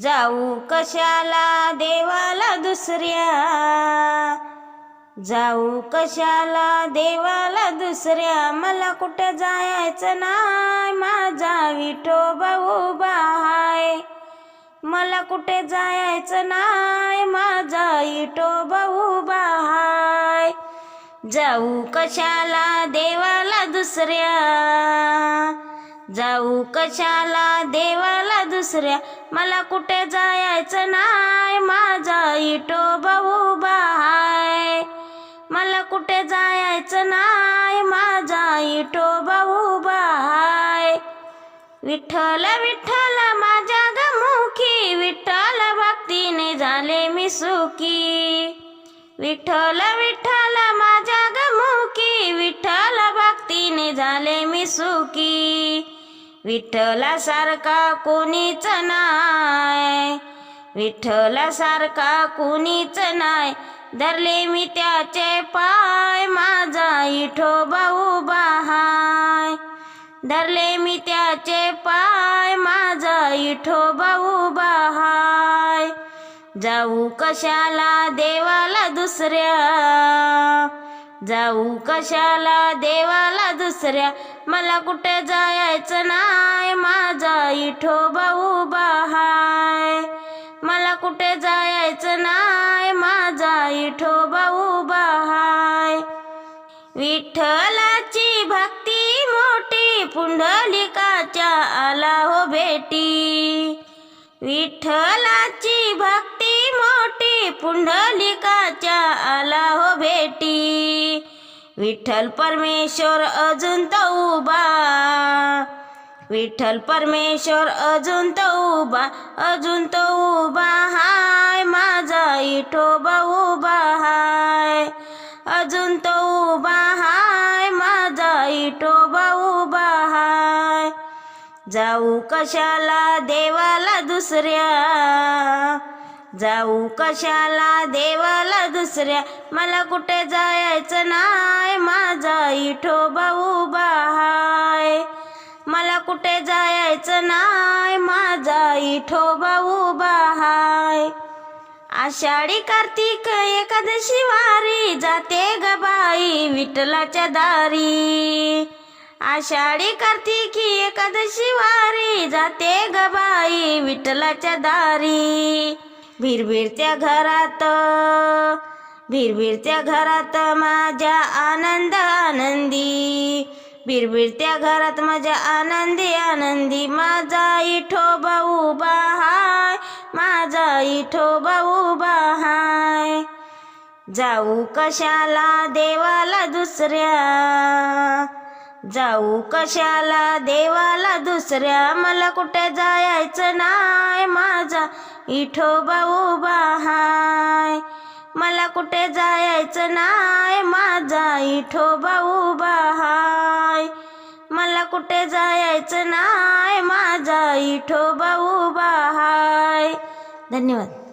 जाऊ कशाला देवाला दुसऱ्या? जाऊ कशाला देवाला दुसऱ्या? मला कुठं जायचं नाही? माझा विठोबा उभा हाय मला कुठे जायचं नाही? माझा विठोबा उभा हाय जाऊ कशाला देवाला दुसऱ्या? जाऊ कशाला देवाला दुसऱ्या? मला कुठे जायचं नाही माझा इटो भाऊ हाय. मला कुठे जायचं नाही माझा इटो भाऊ बाय विठ्ठल विठ्ठल माझ्या गमुखी विठ्ठल भक्तीने झाले मी सुखी. विठ्ठल विठ्ठल माझ्या गमुखी विठ्ठल भक्तीने झाले मी सुखी. विठ्ठलासारखा कोणीच नाय विठ्ठलासारखा कोणीच नाय धरले मी त्याचे पाय माझा इठो भाऊ बाहाय. धरले मी त्याचे पाय माझा इठो भाऊ बाहाय. जाऊ कशाला देवाला दुसऱ्या? जाऊ कशाला देवाला दुसऱ्या? मला कुठे जायचं ना? विठोबा उभा हाय मला कुठे जायचं नाही माझा विठोबा उभा हाय विठ्ठलाची भक्ती मोठी पुंडलिकाच्या आला हो बेटी विठ्ठलाची भक्ती मोठी पुंडलिकाच्या आला हो बेटी विठ्ठल परमेश्वर अजून तऊबा उभा. विठ्ठल परमेश्वर अजून तो उभा अजून तो उभा हाय माझा इठोबा उभा हाय. अजून तो उभा हाय माझा इठोबा उभा हाय. जाऊ कशाला देवाला दुसऱ्या? जाऊ कशाला देवाला दुसऱ्या? मला कुठे जायचं नाही माझा इठोबा उभा हाय. कुठे जायचं नाही माझा इठोबा उभा हाय. आषाढी कार्तिक एकादशी वारी जाते ग बाई विठ्ठलाच्या दारी. आषाढी कार्तिकी एकादशी वारी जाते ग बाई विठ्ठलाच्या दारी. भिरभिरत्या घरात भिरभिरत्या घरात माझ्या आनंद आनंदी भिरभिरत्या घरात माझ्या आनंदी आनंदी. माझा इठो भाऊ हाय माझा इठो उभा हाय जाऊ कशाला देवाला दुसऱ्या? जाऊ कशाला देवाला दुसऱ्या? मला कुठे जायचं नाही माझा इठो उभा हाय मला कुठे जायचं नाही माझा इठो भाऊ बाहाय. कुठे जायचं नाही माझा इठोबा भाऊ बाहाय. धन्यवाद.